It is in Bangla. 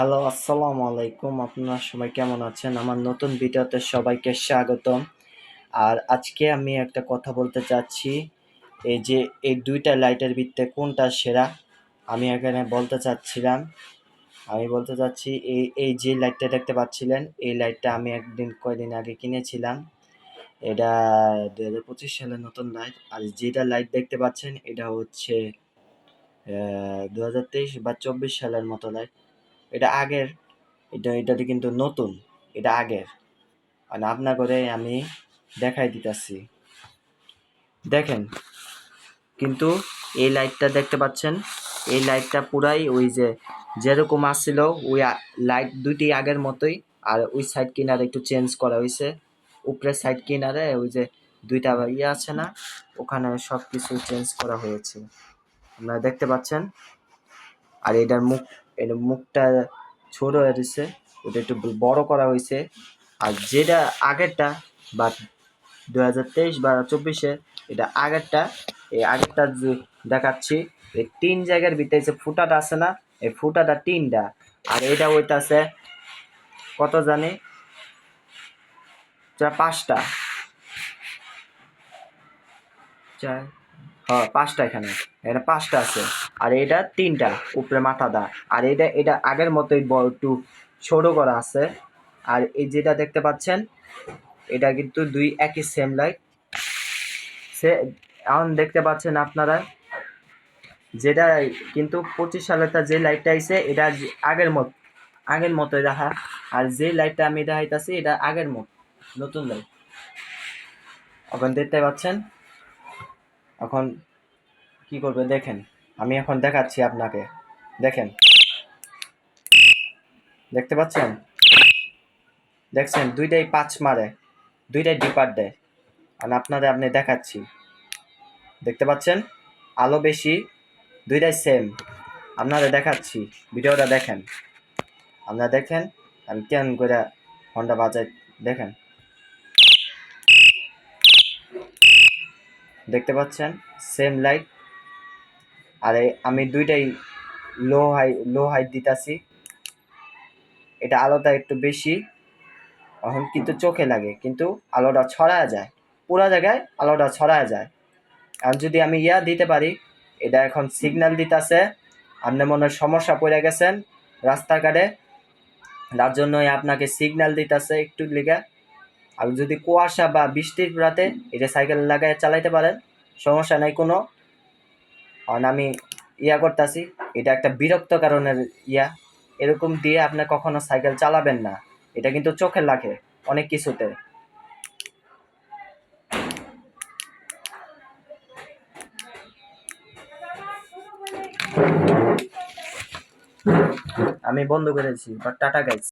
হ্যালো আসসালামু আলাইকুম আপনারা সবাই কেমন আছেন? আমার নতুন ভিডিওতে সবাইকে স্বাগতম। আর আজকে আমি একটা কথা বলতে চাচ্ছি, এই যে এই দুইটা লাইটের ভিত্তে কোনটা সেরা, আমি এখানে বলতে চাচ্ছিলাম। আমি বলতে চাচ্ছি, এই এই যে লাইটটা দেখতে পাচ্ছিলেন, এই লাইটটা আমি একদিন, কয়দিন আগে কিনেছিলাম। এটা দু হাজার পঁচিশ সালের নতুন লাইট, আর যেটা লাইট দেখতে পাচ্ছেন, এটা হচ্ছে দু হাজার তেইশ বা চব্বিশ সালের মতো লাইট। এটা আগের, এটা, এটাতে কিন্তু নতুন, এটা আগের। আর আপনার করে আমি দেখাই দিতেছি। দেখেন, কিন্তু এই লাইটটা দেখতে পাচ্ছেন? এই লাইটটা পুরাই ওই যে যেরকম আসছিল, ওই লাইট দুইটি আগের মতোই, আর ওই সাইড কিনারে একটু চেঞ্জ করা হয়েছে। উপরের সাইড কিনারে ওই যে দুইটা ইয়ে আছে না, ওখানে সব কিছু চেঞ্জ করা হয়েছে। আপনারা দেখতে পাচ্ছেন? আর এটার মুখ এর মুখটা ছোট হয়ে রয়েছে ওটা একটু বড় করা হয়েছে। আর যেটা আগেরটা, বা দু হাজার তেইশ বা চব্বিশে, এটা আগেরটা, এই আগেরটা দেখাচ্ছি, এই তিন জায়গার ভিতরে যে ফুটাটা আছে না, এই ফুটাটা তিনটা। আর এটা ওইটা আছে কত জানি? পাঁচটা। চার হ্যাঁ পাঁচটা এখানে। এখানে পাঁচটা আছে। আর এটা তিনটা, উপরে মাথাটা আর এটা এটা আগের মতোই একটু ছোট করা আছে। আর এই যেটা দেখতে পাচ্ছেন, এটা কিন্তু দুই একই সেম লাইট সে, এখন দেখতে পাচ্ছেন আপনারা, যেটা কিন্তু পঁচিশ সালেরটা যে লাইটটা আইছে, এটা আগের মত, আগের মতোই দেখা। আর যে লাইটটা আমি দেখাইতাছি, এটা আগের মত, নতুন লাইট এখন দেখতে পাচ্ছেন এখন কি করবে দেখেন। আমি এখন দেখাচ্ছি আপনাকে। দেখেন। দেখতে পাচ্ছেন? দেখছেন? দুইটাই পাঁচ মারে। দুইটাই ডিপার দেয়। আর আপনাদের আপনি দেখাচ্ছি। দেখতে পাচ্ছেন? আলো বেশি, দুইটাই সেম। আপনাদের দেখাচ্ছি। ভিডিওটা দেখেন। আপনারা দেখেন? আমি কেন করে হন্ডা বাজাই দেখেন। দেখতে পাচ্ছেন সেম লাইট আর আমি দুইটাই লো হাই লো হাইট দিতাছি। এটা আলোটা একটু বেশি, এখন কিন্তু চোখে লাগে, কিন্তু আলোটা ছড়ায় যায়। পুরো জায়গায় আলোটা ছড়ায় যায়। আর যদি আমি ইয়া দিতে পারি, এটা এখন সিগন্যাল দিতেছে, আপনি মনে সমস্যা পড়ে গেছেন রাস্তাঘাটে। তার জন্যই আপনাকে সিগন্যাল দিতেছে একটু লিগে আর যদি কুয়াশা বা বৃষ্টির রাতে এটা সাইকেল লাগায় চালাইতে পারেন, সমস্যা নাই কোনো। কারণ আমি ইয়া করতেছি, এটা একটা বিরক্ত কারণের ইয়া। এরকম দিয়ে আপনি কখনো সাইকেল চালাবেন না। এটা কিন্তু চোখে লাগে অনেক কিছুতে। আমি বন্ধ করেছি বাট টাটা গাইছি।